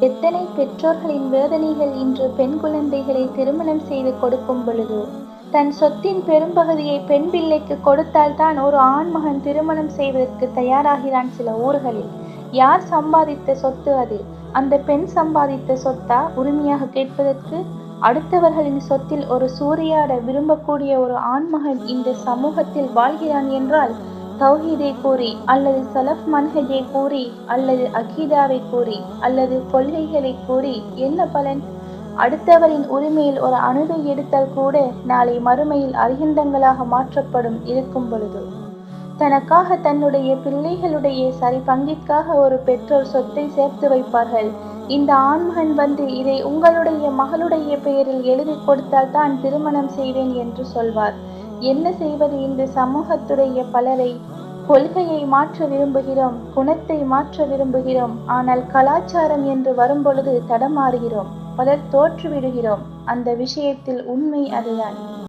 எத்தனை பெற்றோர்களின் வேதனைகள் இன்று பெண் குழந்தைகளை திருமணம் செய்து கொடுக்கும் பொழுது? தன் சொத்தின் பெரும்பகுதியை பெண் பிள்ளைக்கு கொடுத்தால்தான் ஒரு ஆண்மகன் திருமணம் செய்வதற்கு தயாராகிறான் சில ஊர்களில். யார் சம்பாதித்த சொத்து அது? அந்த பெண் சம்பாதித்த சொத்தா? உரிமையாக கேட்பதற்கு? அடுத்தவர்களின் சொத்தில் ஒரு சூறையாட விரும்பக்கூடிய ஒரு ஆண்மகன் இந்த சமூகத்தில் வாழ்கிறான் என்றால் தௌஹீதை கூறி அல்லது சலஃப் மன்ஹஜை கூறி அல்லது அகீதாவை கூறி அல்லது கொள்கைகளை கூறி என்ன பலன்? அடுத்தவரின் உரிமையில் ஒரு அணுவை எடுத்தால் கூட நாளை மறுமையில் அரிகந்தங்களாக மாற்றப்படும் இருக்கும் பொழுது. தனக்காக தன்னுடைய பிள்ளைகளுடைய சரி பங்கிற்காக ஒரு பெற்றோர் சொத்தை சேர்த்து வைப்பார்கள். இந்த ஆண்மகன் வந்து இதை உங்களுடைய மகளுடைய பெயரில் எழுதி கொடுத்தால் தான் திருமணம் செய்வேன் என்று சொல்வார். என்ன செய்வது இந்த சமூகத்துடைய பலரை? கொள்கையை மாற்ற விரும்புகிறோம் குணத்தை மாற்ற விரும்புகிறோம் ஆனால் கலாச்சாரம் என்று வரும்பொழுது தடமாறுகிறோம் பலர் தோற்றுவிடுகிறோம். அந்த விஷயத்தில் உண்மை அதுதான்.